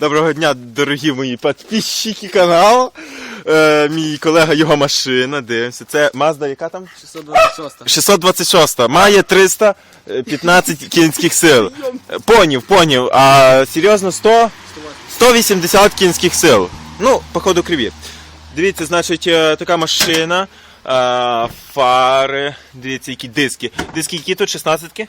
Доброго дня, дорогі мої підписчики каналу. Е, мій колега його машина, дивимося. Це Mazda, яка там? 626. 626. Має 315 кінських сил. Е, Понів, понів. А серйозно 100? 180 кінських сил. Ну, походу криві. Дивіться, значить, е, така машина. е, Фари. Дивіться, які диски. Диски які тут 16-ки?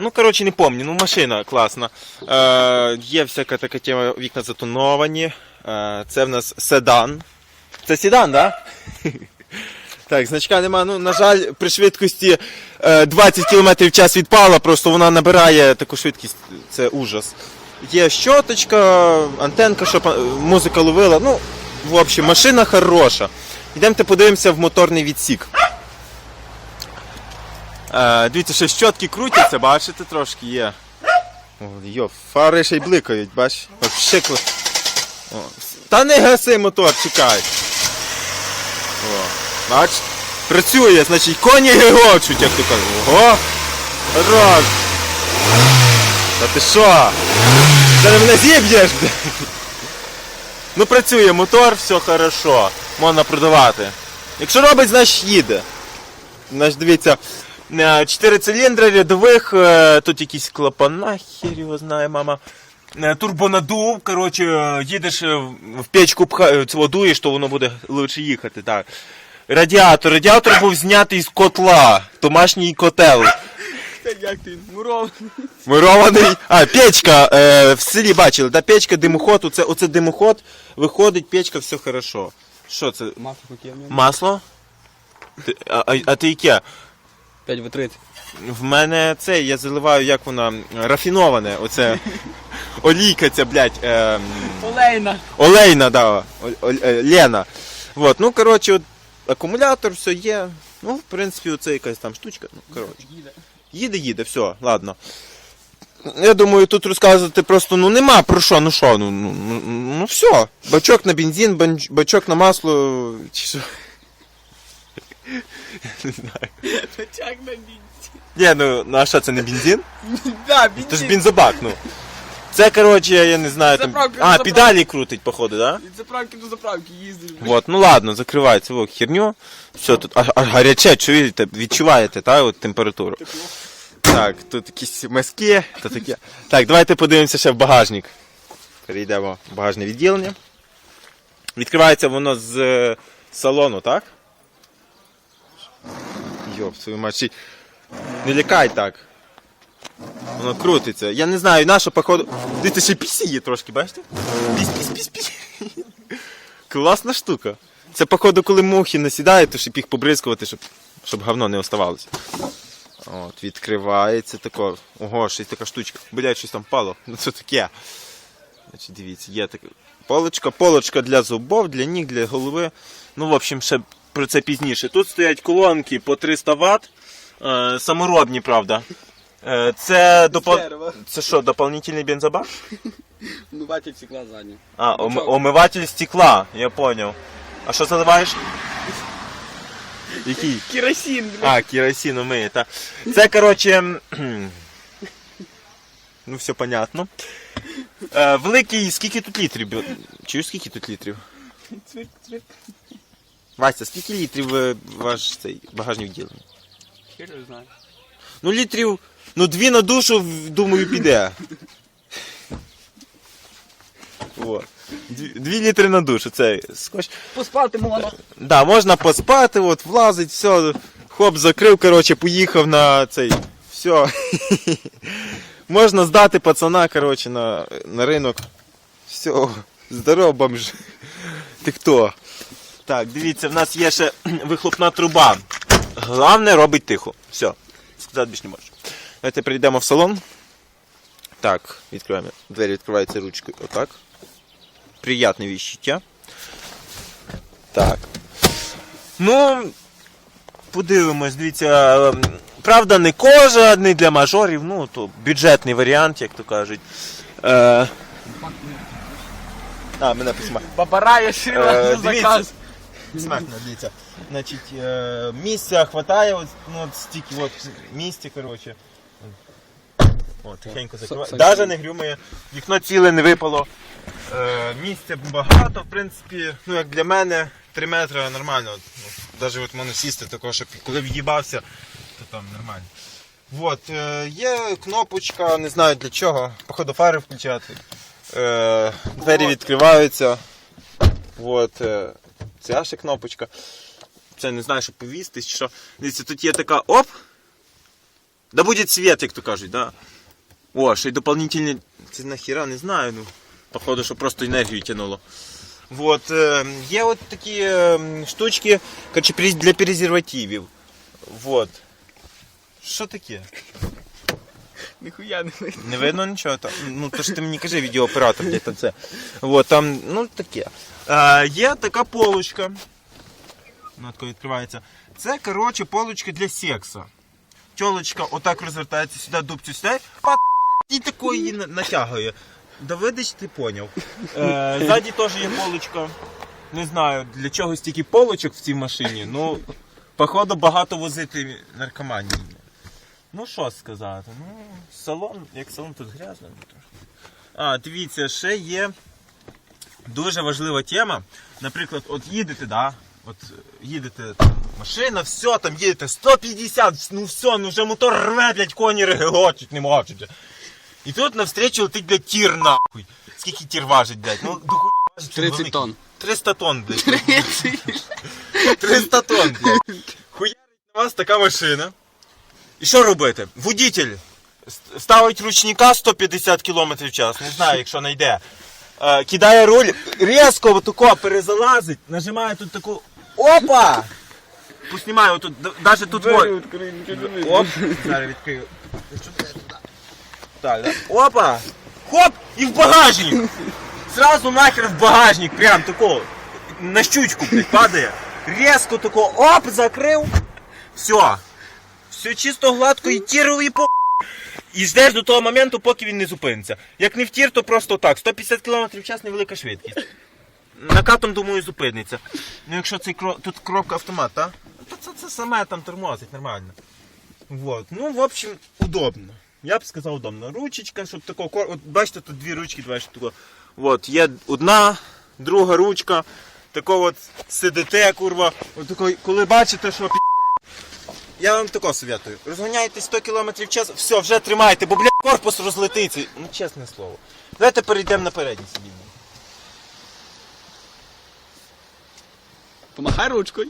Ну, коротше, не помню, ну машина класна. Е, є всяка така тема, вікна затоновані. Е, це в нас седан. Це седан? Да? Так, значка нема. Ну, на жаль, при швидкості е, 20 км в час відпала, просто вона набирає таку швидкість, це ужас. Є щоточка, антенка, щоб е, музика ловила. Ну, в общем, машина хороша. Йдемте подивимося в моторний відсік. Е, дивіться, ще щотки крутяться, бачите, трошки є. Йо, фари ще й бликають, бач. Та не гаси мотор, чекай. О, бач, працює, значить коні гегочуть, як то кажуть. Ого! Хорош! Та ти що? Ти мене зіб'єш? Ну працює мотор, все хорошо. Можна продавати. Якщо робить, значить їде. Значить, дивіться, е, чотири циліндри рядових, е, тут якісь клапана, хер його знає, мама. Е, Турбонадув, коротше, е, їдеш е, в печку пха, дуєш, то воно буде лучше їхати. так. Радіатор. Радіатор був знятий з котла. Домашній котел. Як ти? Муров. Мурований. А, печка. Е, в селі бачили, та печка, димоход, оце, оце димоход, виходить, печка, все хорошо. Що це? Масло? Масло? А, а, а ти яке? 5 в 30. В мене це, я заливаю, як вона, рафіноване, оце олійка ця, блядь, е, Олейна. олейна, да, о, о, е, Лена. Вот, ну, коротше, от, акумулятор, все є. Ну, в принципі, оце якась там штучка, ну, коротше. Їде. Їде, їде, все, ладно. Я думаю, тут розказувати просто ну нема про що, ну що, ну, ну, ну, ну все. Бачок на бензин, банч- бачок на масло. Чи що? Не знаю. Тяг на бінці. Ні, ну, ну а що, це не бензин? Да, Це ж бензобак, ну. Це, коротше, я не знаю, там. А, педалі крутить, походу, да? Від заправки до заправки їздиш. Вот, ну ладно, закривається во херню. Все, тут а, а гаряче, чуєте, відчуваєте, та, от температуру. Так, тут якісь мазки, то таке. Так, давайте подивимося ще в багажник. Перейдемо в багажне відділення. Відкривається воно з е, салону, так? Йоп, свою ще- Не лякай так. Воно крутиться. Я не знаю, наша походу. Дивіться, ще пісі є трошки, бачите? Піс, піс, піс, піс. Класна штука. Це, походу, коли мухи насідають, то щоб їх побризкувати, щоб, щоб говно не оставалося. От, відкривається тако. Ого, щось така штучка. Блять, щось там пало. Ну це таке. Значить, дивіться, є така полочка, полочка для зубов, для ніг, для голови. Ну, в общем, ще про це пізніше. Тут стоять колонки по 300 Вт. Е, саморобні, правда. Е, це допол... Це що, дополнительний бензобак? Бачить стекла задні. А, ом- омиватель стекла, я понял. А що заливаєш? Який? Керосин. А, керосин умиє, та. Це, коротше. ну, все понятно. Е, великий, скільки тут літрів? Чуєш, скільки тут літрів? Вася, скільки літрів е, ваш цей багажник відділення? Хер його знає. Ну, літрів. Ну, дві на душу, думаю, піде. О. Дві, дві літри на душу, це скоч. Поспати можна. Да, можна поспати, от, влазить, все, хоп, закрив, короче, поїхав на цей. Все. можна здати пацана, короче, на, на ринок. Все, здорово, бомж. Ти хто? Так, дивіться, в нас є ще вихлопна труба. Головне робить тихо. Все. Сказати більше не можу. Давайте прийдемо в салон. Так, відкриваємо. Двері відкриваються ручкою. Отак. Приятне відчуття. Так. Ну, подивимось, дивіться. ем, Правда, не кожа, не для мажорів, ну, то бюджетний варіант, як то кажуть. Е... А, мене посмак. Бабарає шила Е, заказ. Смертно, дивіться. Значить, е, місця хватає, от, ну, от стільки от місця, коротше. О, тихенько закриває. Даже не грюмає, вікно ціле не випало. Е, місця багато, в принципі, ну як для мене 3 метри нормально. Ну, навіть от можна сісти такого, щоб коли в'їбався, то там нормально. От, е, є кнопочка, не знаю для чого, походу фари включати. Е, двері відкриваються. От, е, ця ще кнопочка. Це не знаю, щоб повістись чи що. Дивіться, тут є така оп. Да буде світ, як то кажуть, да. О, ще й дополнительні. Це нахіра, не знаю, ну. Походу, що просто енергію тянуло. Вот, е, є от такі е, штучки, короче, для презервативів. Вот. Що таке? Ніхуя не видно. Не видно нічого там. Ну, то ж ти мені кажи, відеооператор, де там це. Вот, там, ну таке. Е, є така полочка. Ну, тако відкривається. Це, коротше, полочка для секса. Тілочка отак розвертається сюди, дубцю сюди, а і такої її на- натягує. Давидич, ти поняв. Е, ззаді теж є полочка. Не знаю, для чого стільки полочок в цій машині. Ну, походу, багато возити наркоманії. Ну, що сказати? Ну, салон, як салон тут грязно. ну. А, дивіться, ще є дуже важлива тема. Наприклад, от їдете, да? От е, їдете, машина, все, там їдете 150, ну все, ну вже мотор рве, блядь, коні регочуть, не можуть. І тут навстречу летить, блядь, тір нахуй. Скільки тір важить, блядь? Ну, до хуя важить. 30 тонн. 300 тонн, блядь. 300 тонн, блядь. Хуярить на вас така машина. І що робити? Водитель ставить ручника 150 км в час, не знаю, якщо знайде. Е, кидає руль, різко отако перезалазить, нажимає тут таку. Опа! Поснімаю тут, навіть тут вот. Оп, зараз відкрию. Так, да. Опа! Хоп! І в багажник! Сразу нахер в багажник, прям тако. На щучку, блядь, падає. Резко тако, оп, закрив. Все. Все чисто гладко і і по. І ждеш до того моменту, поки він не зупиниться. Як не втір, то просто так. 150 км в час невелика швидкість. Накатом, думаю, зупиниться. Ну якщо цей кро... тут кропка автомат? То це, це саме там тормозить нормально. Вот. Ну, в общем, удобно. Я б сказав удобно. Ручечка, щоб такого. От бачите, тут дві ручки, два такого. От, є одна, друга ручка. Тако от сидите, курва. От тако, коли бачите, що. Я вам тако советую. Розганяйте 100 км в час, все, вже тримайте, бо, блядь, корпус розлетиться. Ну, чесне слово. Давайте перейдемо на переднє сидіння. Помахай ручкою.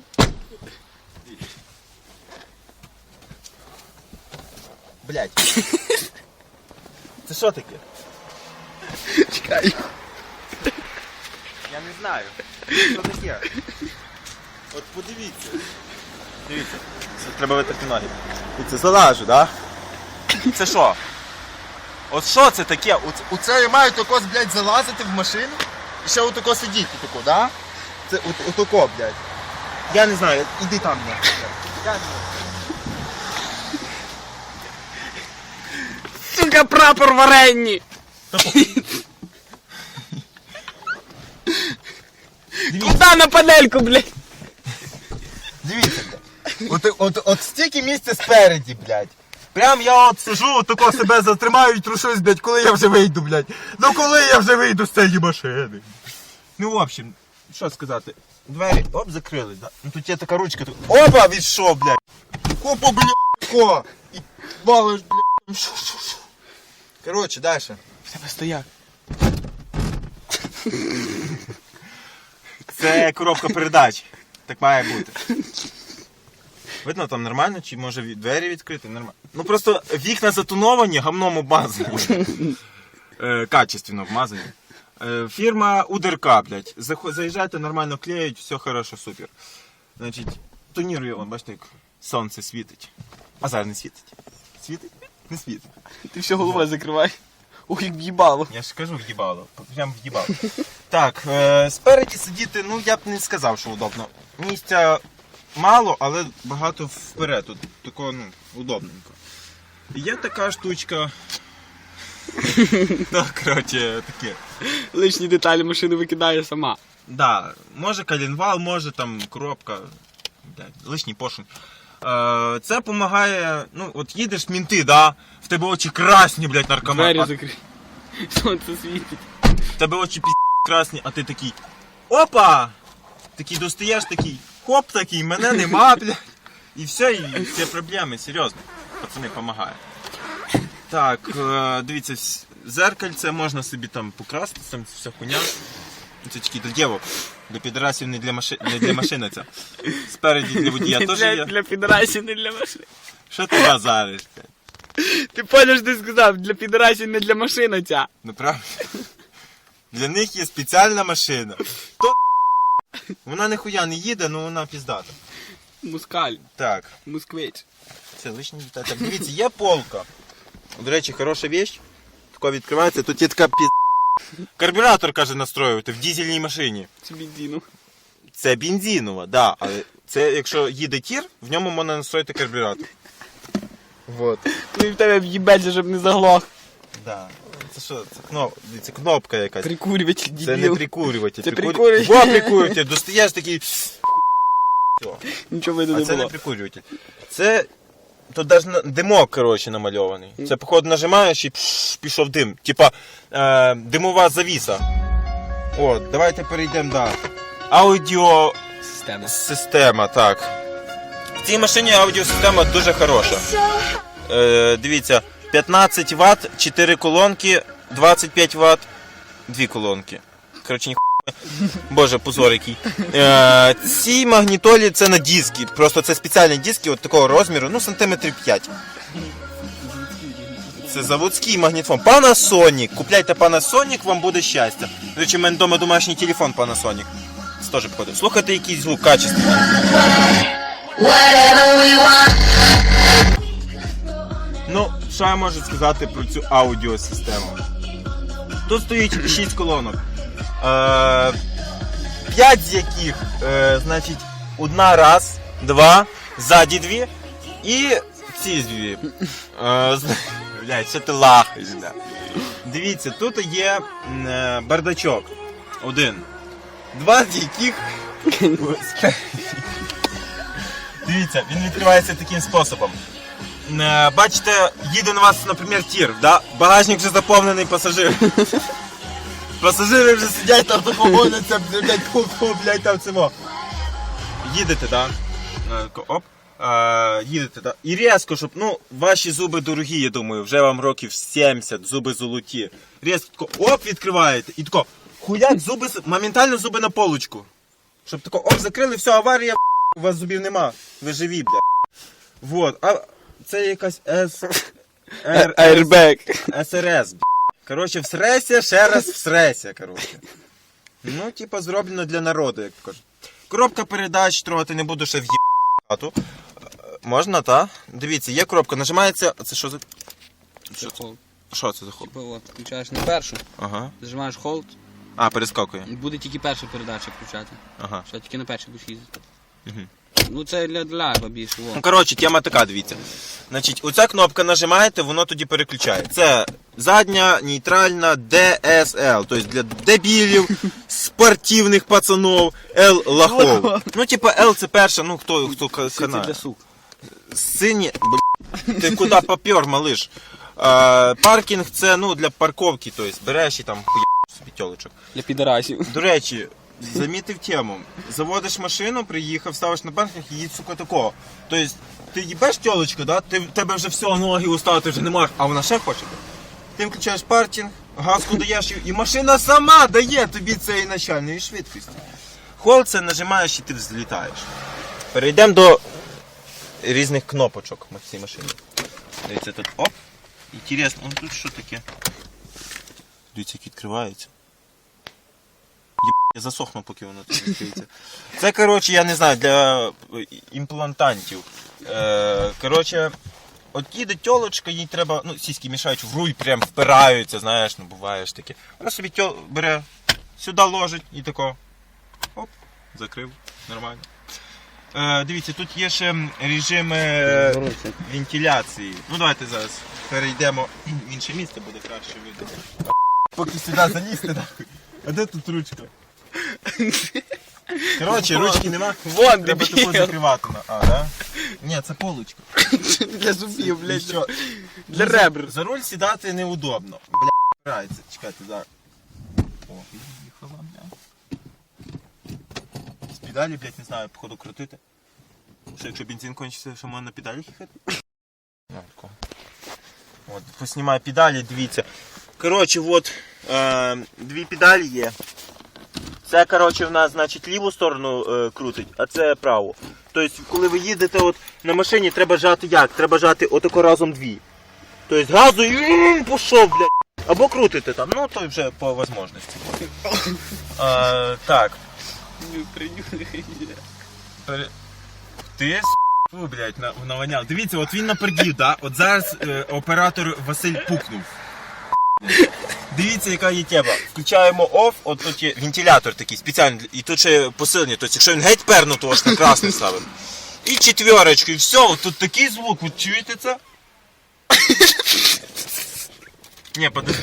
Блядь. Це що таке? Чекай. Я не знаю. Що таке? От подивіться. Дивіться. Це треба витерти ноги. Дивіться, залажу, да? Це що? От що це таке? Оце, оце я маю тако, блядь, залазити в машину і ще отако сидіти тако, да? Це от, отако, блядь. Я не знаю, іди там, блядь. Я не знаю. Сука, прапор варенні. Куда на панельку, блядь? Дивіться. От, от, от стільки місця спереді, блядь. Прям я от сижу, от тако себе затримаю і трушусь, блядь, коли я вже вийду, блядь. Ну коли я вже вийду з цієї машини. Ну, в общем, що сказати. Двері, оп, закрили, да. Ну тут є така ручка, тут. Опа, відшов, блядь. Опа, блядь, ко. І валиш, блядь. Шу, шу, шу. Коротше, далі. В тебе стояк. Це коробка передач. Так має бути. Видно там нормально, чи може від- двері відкрити? Нормально. Ну просто вікна затоновані, гамном обмазані. Е, качественно обмазані. Е, фірма УДРК, блядь. Заїжджайте, нормально клеють, все хорошо, супер. Значить, тонірує, вон, бачите, як сонце світить. А зараз не світить. Світить? Не світить. Ти все головою закривай. Ох, як в'їбало. Я ж кажу, в'їбало. Прям в'їбало. Так, е, спереді сидіти, ну я б не сказав, що удобно. Місця мало, але багато вперед. Тут тако, ну, удобненько. Є така штучка. Ну, коротше, таке. Лишні деталі машини викидає сама. Да, може калінвал, може там коробка. Блядь, лишній поршень. Е, це допомагає, ну, от їдеш мінти, да? В тебе очі красні, блядь, наркоман. Двері А. Сонце світить. в тебе очі піздець красні, а ти такий. Опа! Такий достаєш такий, хоп такий, мене нема, блядь. І все, і всі проблеми, серйозно. Пацани, допомагає. Так, е, дивіться, с- зеркальце можна собі там покрасти, там вся хуйня. Це тільки для дівок. Для підрасів не для, маши... не для машини це. Спереді для водія теж Для, є. для підрасів, не для машин. Що ти базариш? блядь? Ти поняв, що ти сказав, для підрасів, не для машини ця. Ну правда? Для них є спеціальна машина. То вона ніхуя не їде, але вона піздата. Мускаль, Так, москвич. це лишні деталі. Так, дивіться, є полка. До речі, хороша вещь. Тако відкривається, тут є така пізда. Карбюратор, каже, настроювати в дізельній машині. Це бензину. Це бензинова, да, але це якщо їде тір, в ньому можна настроїти карбюратор. Вот. Ну і в тебе в'їбеться, щоб не заглох. Да. Це що? Це, кноп... це кнопка якась. Прикурюватель, Це не дебіл. прикурюватель. Це Прикур- прикурюватель. Во, прикурюватель. Достаєш такий. Нічого видно А це не було. прикурюватель. Це. Тут навіть на- димок, коротше, намальований. Це, походу, нажимаєш і пш, пішов дим. Типа е, димова завіса. От, давайте перейдемо до аудіосистема, Система. так. В цій машині аудіосистема дуже хороша. Е, дивіться, 15 Вт, 4 колонки, 25 Вт, 2 колонки. Коротше, ніхуя. Боже, позор який. Е, ці магнітолі це на диски. Просто це спеціальні диски от такого розміру, ну сантиметрів 5. Це заводський магнітофон. Panasonic. Купляйте Panasonic, вам буде щастя. До речі, в мене вдома домашній телефон Panasonic. Це теж входить. Слухайте, який звук want. Ну, що я можу сказати про цю аудіосистему? Тут стоїть 6 колонок. Е, П'ять з яких, е, значить, одна раз, два, ззаді дві і ці дві. Е, Блядь, що ти лахаєш. Дивіться, тут є е, бардачок. Один. Два з яких. Дивіться, він відкривається таким способом. Е, Бачите, їде на вас, наприклад, тір, да? багажник вже заповнений пасажир. Пасажири вже сидять там тако гоняться, блядь, ху-ху, блядь, там цього. Їдете, да? Е, Оп. Е, їдете, да? І різко, щоб, ну, ваші зуби дорогі, я думаю, вже вам років 70, зуби золоті. Різко тако, оп, відкриваєте. І тако, хуяк, зуби, моментально зуби на полочку. Щоб тако, оп, закрили, все, аварія, у вас зубів нема. Ви живі, блядь. Вот. А це якась С. Р- Airbag. СРС. б***. Коротше, всреся, ще раз всреся, коротше. Ну, типа, зроблено для народу, як кажуть. Коробка передач трогати не буду ще в'їбати хату. Е, Можна, та? Дивіться, є коробка, нажимається. Це що за. Що це, що це за хол? Типу, от, включаєш на першу, Ага. зажимаєш холд, А, перескакує. буде тільки перша передача включати. Ага. Що тільки на першій будеш їздити. Мгм. Ну це для для більше. Ну, коротше, тема така, дивіться. Значить, оця кнопка нажимаєте, воно тоді переключає. Це задня нейтральна DSL, тобто для дебілів, спортивних пацанов, L лахов. Ну, типа L це перша, ну хто, хто ка- Це канає. для сук. Сині, бл... ти куди попер, малиш? А, паркінг це ну, для парковки, тобто береш і там хуя собі тьолочок. Для підарасів. До речі, замітив тему. Заводиш машину, приїхав, ставиш на паркінг їдь, сука, такого. Тобто, ти їбеш тьолочку, да? ти, в тебе вже все, ноги устав, ти вже не можеш, а вона ще хоче. Ти включаєш паркінг, газку даєш, і машина сама дає тобі цієї начальної швидкості. Хол це нажимаєш і ти взлітаєш. Перейдемо до різних кнопочок в цій машині. Дивіться, тут оп. Інтересно, ну тут що таке? Дивіться, як відкривається. Я засохну, поки воно тут відкриється. Це, коротше, я не знаю, для е, імплантантів. Е, коротше, от їде тьолочка, їй треба, ну, сіськи мішають в руль, прям впираються, знаєш, ну буває ж таке. Вона собі тьол бере, сюди ложить і тако. Оп, закрив, нормально. Е, дивіться, тут є ще режим е, вентиляції. Ну давайте зараз перейдемо в інше місце, буде краще видно. Поки сюди залізти. А де тут ручка? Коротше, ручки нема. Вон, Треба таку закривати. на- А, да? Ні, це полочка. Для зубів, І блядь. що? Для Ну, за- ребр. За руль сідати неудобно. Бля, грається. Чекайте, зараз. О, їхала, бля. З педалі, блядь, не знаю, походу крутити. Що якщо бензин кончиться, що можна на педалі їхати? Ну, тако. От, поснімаю педалі, дивіться. Коротше, от е, дві педалі є. Це, коротше, в нас, значить, ліву сторону е, крутить, а це праву. Тобто, коли ви їдете от, на машині, треба жати як? Треба жати отако разом дві. Тобто газу і пішов, блядь. Або крутите там, ну то вже по можливості. Е, так. Ну, Ти с**, блядь, на, наваняв. Дивіться, от він напердів, да? От зараз е, оператор Василь пукнув. Дивіться, яка є тема. Включаємо оф, от тут є вентилятор такий спеціальний, і тут ще посилення. Тобто, якщо він геть перну, то аж на красний ставимо. І четверочку, і все, от тут такий звук, от чуєте це? Ні, подожди.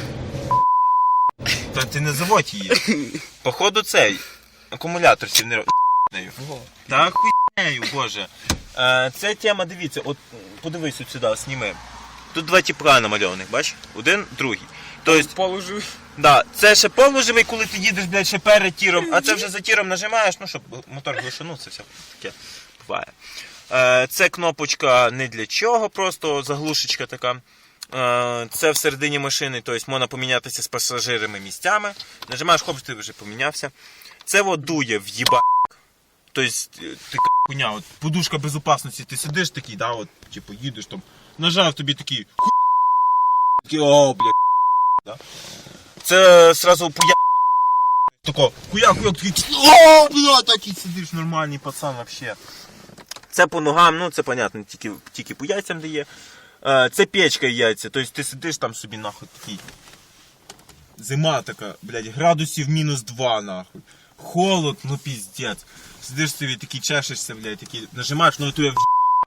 Та ти не заводь її. Походу цей. Акумулятор сів не нею. Та хуйнею, боже. Е, це тема, дивіться, от подивись от сюди, сніми. Тут два тіпка намальованих, бач? Один, другий. Тобто, Положу. да, це ще полуживий, коли ти їдеш, блядь, ще перед тіром, а це вже за тіром нажимаєш, ну, щоб мотор глушанувся, все таке буває. Е, це кнопочка не для чого, просто заглушечка така. Е, це всередині машини, тобто можна помінятися з пасажирами місцями. Нажимаєш, хоп, ти вже помінявся. Це от дує в їба. Тобто, така хуйня, от подушка безопасності, ти сидиш такий, да, от, типу, їдеш там, нажав тобі такий, ху... такий, о, бля, да. Це сразу пуя. Тако, хуя, хуя, такий, о, бля, такий сидиш, нормальний пацан вообще. Це по ногам, ну це понятно, тільки, тільки по яйцям дає. Е, Це печка і яйця, тобто ти сидиш там собі нахуй такий. Зима така, блядь, градусів мінус 2 нахуй. Холод, ну піздець. Сидиш собі такий чешешся, блядь, такий, нажимаєш, ну і тебе в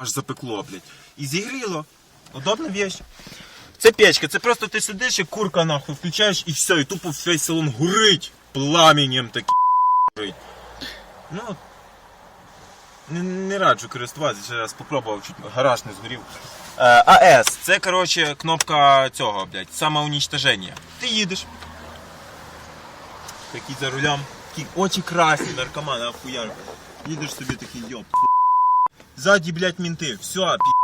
аж запекло, блядь. І зігріло. Удобна вещь. Це печка, це просто ти сидиш і курка нахуй включаєш і все, і тупо весь салон горить пламенем таким горить. Ну, не, не раджу користуватися, ще раз попробував, чуть гараж не згорів. Е, АС, це коротше кнопка цього, блядь, самоунічтоження. Ти їдеш. Такий за рулем, такі очі красні, наркоман, ахуяр. Їдеш собі такий йоп. Ззаді, блядь, мінти, все, пі...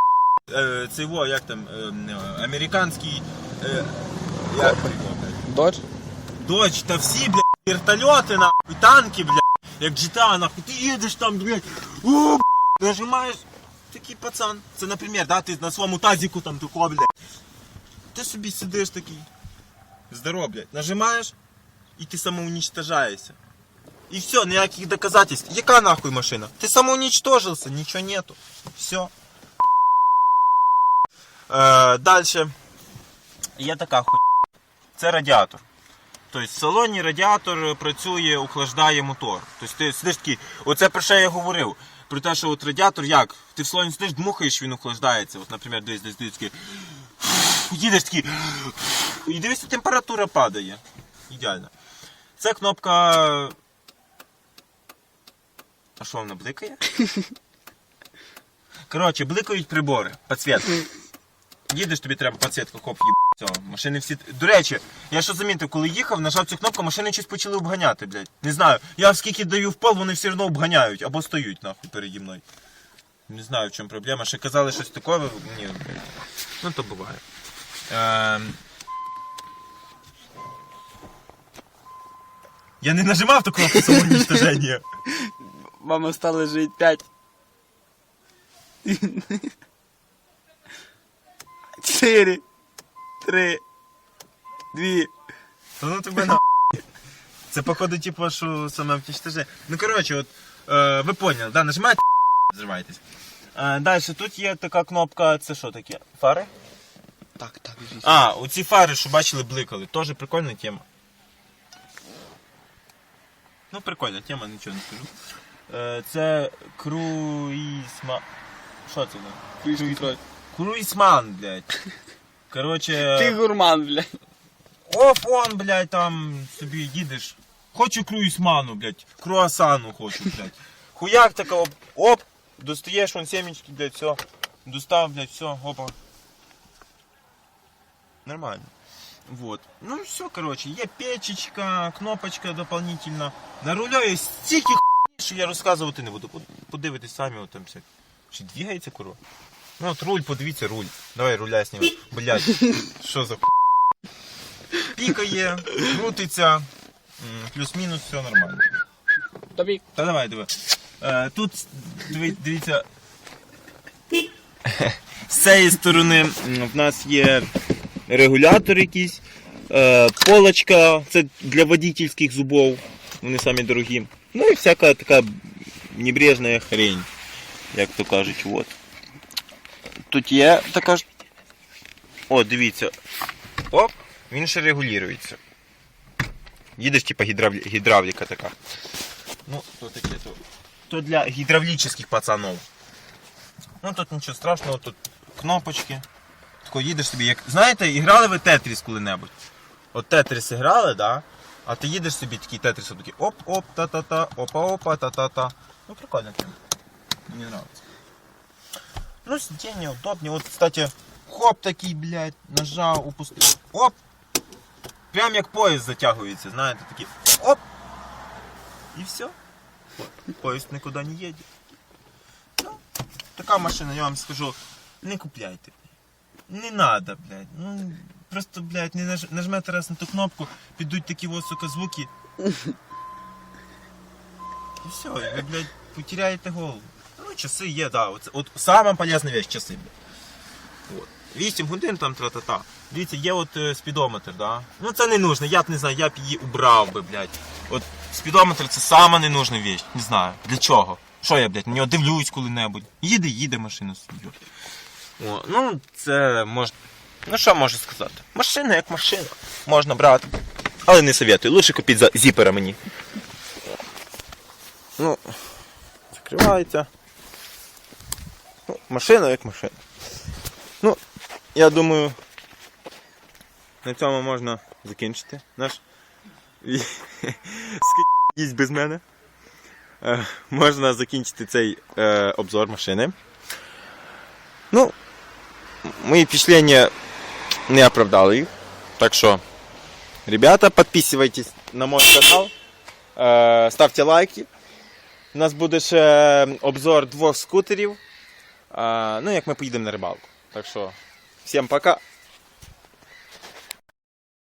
Е, це його, як там, е, американський, е, як. Додж? Дочь, та всі, блядь, вертольоти, нахуй, танки, блядь, як GTA, нахуй, ти їдеш там, блядь, о, блядь, нажимаєш, такий пацан. Це, наприклад, да, ти на своєму тазіку там тако, блядь. Ти собі сидиш такий, здорово, блядь, нажимаєш, і ти самоуничтожаєшся. І все, ніяких доказательств. Яка нахуй машина? Ти самоуничтожился, нічого нету. Все. Е, дальше. Є така хуйня. Це радіатор. Тобто в салоні радіатор працює, охлаждає мотор. Тобто ти сидиш такий, оце про що я говорив. Про те, що от радіатор як? Ти в салоні сидиш, дмухаєш, він охлаждається. От, наприклад, десь десь десь такий. Їдеш такий. І дивись, температура падає. Ідеально. Це кнопка. А що вона бликає? Коротше, бликають прибори, підсвітка. Їдеш, тобі треба підсвітка, хоп, їб. Машини всі. До речі, я що замітив, коли їхав, нажав цю кнопку, машини щось почали обганяти, блядь. Не знаю. Я скільки даю в пол, вони все одно обганяють або стоють нахуй переді мною. Не знаю, в чому проблема. Ще казали щось таке. Ні. Ну то буває. Ем... Я не нажимав ту кнопку самоуничтоження. Мама стала жить 5. Чотири. Три. Дві. Та ну тебе на. Це походу, типу, що саме втічтеже. Ну коротше, от е, ви поняли, да, нажимаєте, взриваєтесь. Е, далі тут є така кнопка, це що таке? Фари? Так, так, візьміть. А, оці фари, що бачили, бликали. Теж прикольна тема. Ну, прикольна тема, нічого не скажу. Е, це круїсма. Що це? там? Круїз контроль. Круїсман, блядь. Коротше. Ти гурман, блядь. Оф, он, блядь, там собі їдеш. Хочу круїсману, блядь, круасану хочу, блядь. Хуяк така, оп, достаєш вон семечки, блядь, все. Достав, блядь, все, опа. Нормально. Вот. Ну и все, короче, є печечка, кнопочка дополнительно. На рулю є стільки хуйні, що я розказувати не буду. Подивитись самі, от там все. Чи двигається курва? Ну от руль, подивіться, руль. Давай руля знімемо. Блядь, що за? Пікає, крутиться. Плюс-мінус, все нормально. Тобі. Та давай, диви. Е, тут диви- дивіться. З цієї сторони в нас є регулятор якийсь, е, полочка, це для водительських зубов, вони самі дорогі. Ну і всяка така небрежна хрень, як то кажуть. От. Тут є така ж. О, дивіться. Оп, він ще регулюється. Їдеш, типа гідравлі... гідравліка така. Ну, то таке то. То для гідравлічних пацанов. Ну тут нічого страшного, тут кнопочки. Тако їдеш собі, як. Знаєте, грали ви Тетріс коли-небудь? От Тетріс грали, да? А ти їдеш собі такий Тетріс, такий оп-оп, та-та-та, опа-опа, та-та-та. Ну прикольно. Мені нравится. Ну, сиденье удобнее. Вот, кстати, хоп такий, блядь, нажав, упустив. Оп! Прям як поїзд затягується, знаєте, такий оп! І все. Поїзд нікуди не їде. Ну, така машина, я вам скажу, не купляйте. Не надо, блядь. Ну, просто, блядь, не наж... нажмете раз на ту кнопку, підуть такі вот, сука, звуки. І все, і ви, блядь, потеряєте голову. Часи є, да. От, от сама полезна вещь, часи. От. 8 годин там тра-та-та. Дивіться, є от е, спідометр, да? Ну це не нужно, я б не знаю, я б її убрав би, блядь. От спідометр це сама ненужна вещь. Не знаю. Для чого? Що я, блядь, на нього дивлюсь коли-небудь. Їде, їде машина собі. О, ну, це можна. Ну що можу сказати? Машина як машина. Можна брати. Але не советую. Лучше купіть за зіпера мені. Ну, закривається. Ну, машина як машина. Ну, я думаю, на цьому можна закінчити наш їсть без мене. Е, можна закінчити цей е, обзор машини. Ну, мої впечатлення не оправдали їх. Так що, ребята, підписуйтесь на мой канал, е, ставте лайки. У нас буде ще обзор двох скутерів. Ну, як ми поїдемо на рибалку. Так що, всім пока.